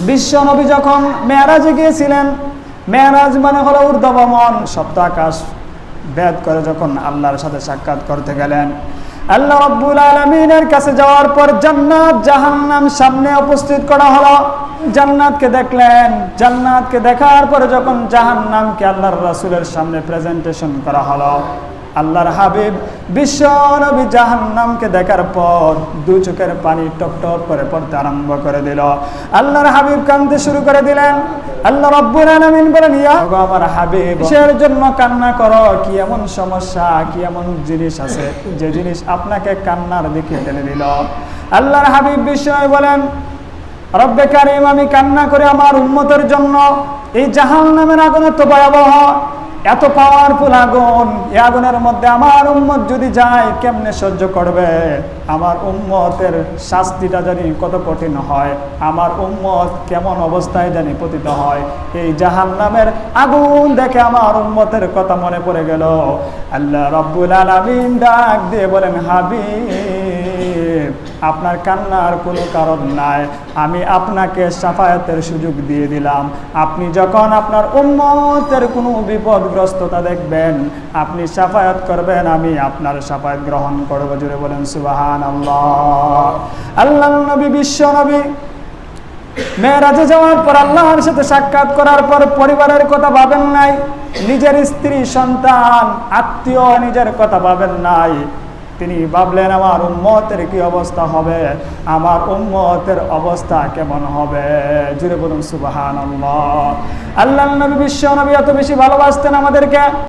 বিশ্ব নবী যখন মেয়ারাজে গিয়েছিলেন, মেয়ারাজ মানে হলো ঊর্ধ্বভমন সপ্ত আকাশ বেদ করে যখন আল্লাহর সাথে সাক্ষাৎ করতে গেলেন। আল্লাহ রব্বুল আলমিনের কাছে যাওয়ার পর জান্নাত, জাহান্নাম সামনে উপস্থিত করা হলো। জান্নাতকে দেখলেন, জান্নাতকে দেখার পরে যখন জাহান্নামকে আল্লাহর রাসূলের সামনে প্রেজেন্টেশন করা হলো। আল্লাহর হাবিব বিশ্ব নবী জাহান্নামকে দেখার পর দু চোখের পানি টপ টপ করে পড়তে আরম্ভ করে দিল। আল্লাহর হাবিব কাঁদতে শুরু করে দিলেন। আল্লাহ রব্বুল আলামিন বলেন, ইয়া আমার হাবিব, কিসের জন্য কান্না করো? কি এমন সমস্যা, কি এমন জিনিস আছে যে জিনিস আপনাকে কান্নার দিকে টেনে দিল? আল্লাহর হাবিব বিষয় বলেন, রব্বে কারিম, আমি কান্না করে আমার উন্মতের জন্য। এই জাহান নামের আগুন এত ভয়াবহ। এত পাওয়ারফুল আগুন এই আগুনের মধ্যে আমার উম্মত যদি যায়, কেমনে সহ্য করবে? আমার উম্মতের শাস্তিটা জানি কত কঠিন হয়। আমার উম্মত কেমন অবস্থায় জানি পতিত হয়। এই জাহান নামের আগুন দেখে আমার উম্মতের কথা মনে পড়ে গেল। আল্লাহ রব্বুল আলামিন ডাক দিয়ে বলেন, হাবিব আপনার কান্নার কোনো কারণ নাই। আমি আপনাকে সাফায়াতের সুযোগ দিয়ে দিলাম। আপনি যখন আপনার উম্মতের কোনো বিপদগ্রস্ততা দেখবেন, আপনি সাফায়াত করবেন, আমি আপনার সাফায়াত গ্রহণ করব। জুড়ে বলেন সুবাহান আল্লাহ আল্লাহ নবী, বিশ্ব নবী, মেয়েরাজে যাওয়ার পর আল্লাহর সাথে সাক্ষাৎ করার পর পরিবারের কথা ভাবেন নাই, নিজের স্ত্রী, সন্তান, আত্মীয় নিজের কথা ভাবেন নাই। তিনি ভাবলেন, আমার উম্মতের কি অবস্থা হবে? আমার উম্মতের অবস্থা কেমন হবে? জুড়ে বলুন সুবাহান আল্লাহ নবী বিশ্ব নবী এত বেশি ভালোবাসতেন আমাদেরকে।